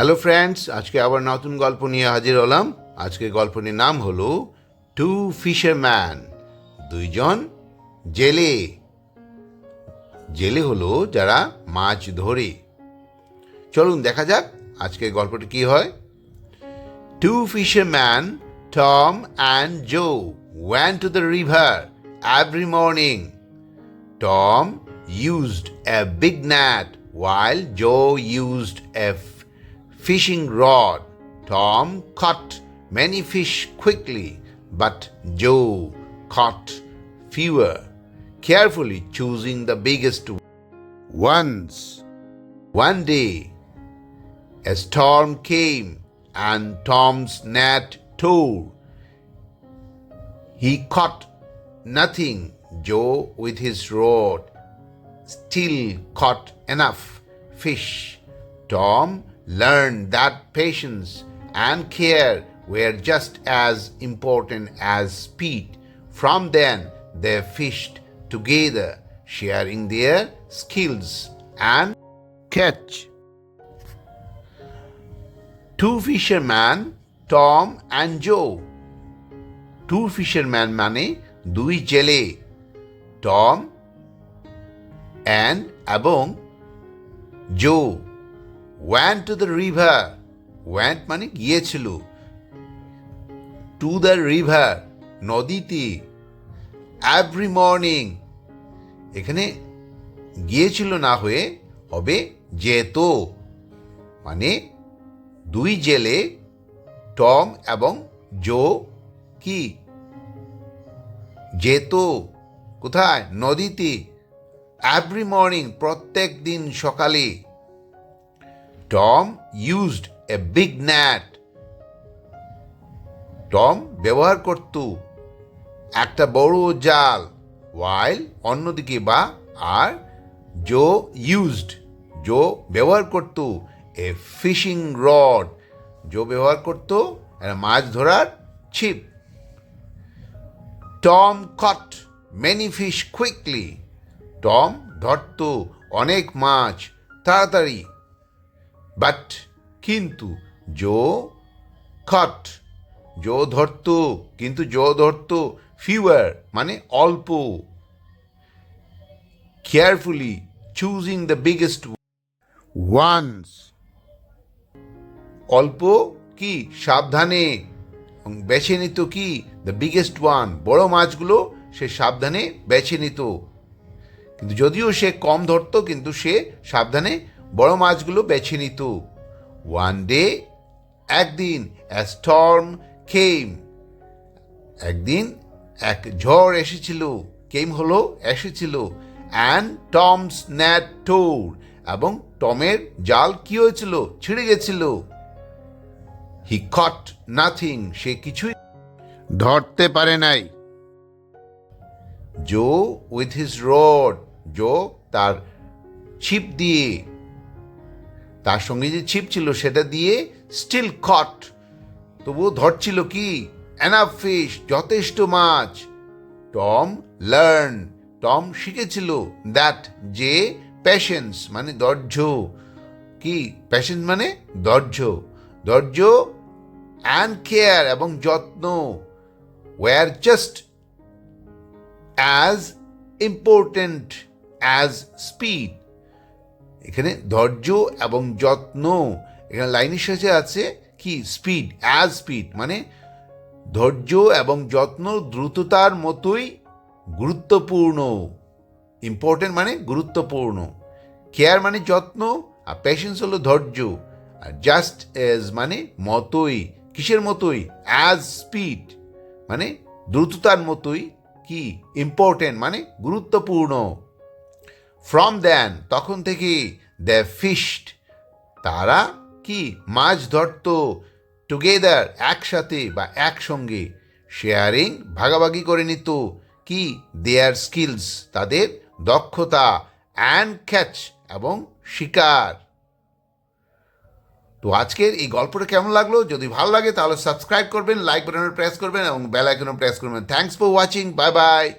Hello friends আজকে আবার নতুন গল্প নিয়ে হাজির হলাম। আজকে গল্পটির নাম হলো টু ফিশারম্যান দুইজন জেলে। জেলে হলো যারা মাছ ধরে। চলুন দেখা যাক আজকে গল্পটি কি হয়। Two fisherman Tom and Joe to the river every morning. Tom used a big net while Joe used a f- fishing rod. Tom caught many fish quickly, but Joe caught fewer, carefully choosing the biggest ones. Once, one day, a storm came and Tom's net tore. He caught nothing. Joe, with his rod, still caught enough fish. Tom learned that patience and care were just as important as speed. From then, they fished together, sharing their skills and catch. Two fishermen, Tom and Joe. Two fisherman মানে দুই জেলে Tom and এবং জো Went to the river went মানে গিয়েছিল। To the river নদীতে। Every morning এখানে গিয়েছিল না হয়ে হবে যেত। মানে দুই জেলে, টম এবং জো কি? যেত। কোথায়? নদীতে। এভরি মর্নিং প্রত্যেক দিন সকালে। Tom used a big net Tom ব্যবহার করত একটা বড় জাল ওয়াইল অন্যদিকে বা আর জো ইউজড জো ব্যবহার করত এ ফিশিং রড জো ব্যবহার করত মাছ ধরার ছিপ। Tom caught many fish quickly Tom ধরত অনেক মাছ, তাড়াতাড়ি বাট কিন্তু জো খট জো ধরত, কিন্তু জো ধরত ফিওয়ার মানে অল্প। Carefully choosing the biggest ones অল্প কি? সাবধানে। বেছে নিত কি? দ্য বিগেস্ট ওয়ান বড় মাছগুলো সে সাবধানে বেছে নিত। কিন্তু যদিও সে কম ধরতো, কিন্তু সে সাবধানে বড় মাছগুলো বেছে নিত। ওয়ান ডে একদিন স্টর্ম কেম একদিন এক ঝড় এসেছিল। কেম হলো, এসেছিল। অ্যান্ড টমস ন্যাট টোর এবং টমের জাল কি হয়েছিল? ছিঁড়ে গেছিল। হি কট নাথিং সে কিছুই ধরতে পারে নাই। Joe with his rod Joe তার ছিপ দিয়ে তার সঙ্গে যে ছিপ ছিল সেটা দিয়ে স্টিল কট তবুও ধরছিল কি? এনাফ ফিশ যথেষ্ট মাছ। টম লার্ন টম শিখেছিল দ্যাট যে প্যাশেন্স মানে ধৈর্য কি? প্যাশেন্স মানে ধৈর্য ধৈর্য অ্যান্ড কেয়ার এবং যত্ন। Were just as important as speed এখানে ধৈর্য এবং যত্ন, এখানে লাইনের শেষে আছে কি? স্পিড অ্যাজ স্পিড মানে ধৈর্য এবং যত্ন দ্রুততার মতোই গুরুত্বপূর্ণ। ইম্পর্টেন্ট মানে গুরুত্বপূর্ণ। কেয়ার মানে যত্ন, আর প্যাশেন্স হলো ধৈর্য। আর জাস্ট এজ মানে মতোই, কিসের মতোই? অ্যাজ স্পিড মানে দ্রুততার মতোই কি? ইম্পর্টেন্ট মানে গুরুত্বপূর্ণ। ফ্রম দেন তখন থেকে দ্য ফিস্ট তারা কি? মাছ ধরত টুগেদার একসাথে বা একসঙ্গে। শেয়ারিং ভাগাভাগি করে নিত। কি? দেয়ার স্কিলস তাদের দক্ষতা অ্যান্ড ক্যাচ এবং শিকার। তো আজকের এই গল্পটা কেমন লাগল? যদি ভালো লাগে তাহলে সাবস্ক্রাইব করবেন লাইক বাটনে প্রেস করবেন এবং বেল প্রেস করবেন। Thanks for watching bye bye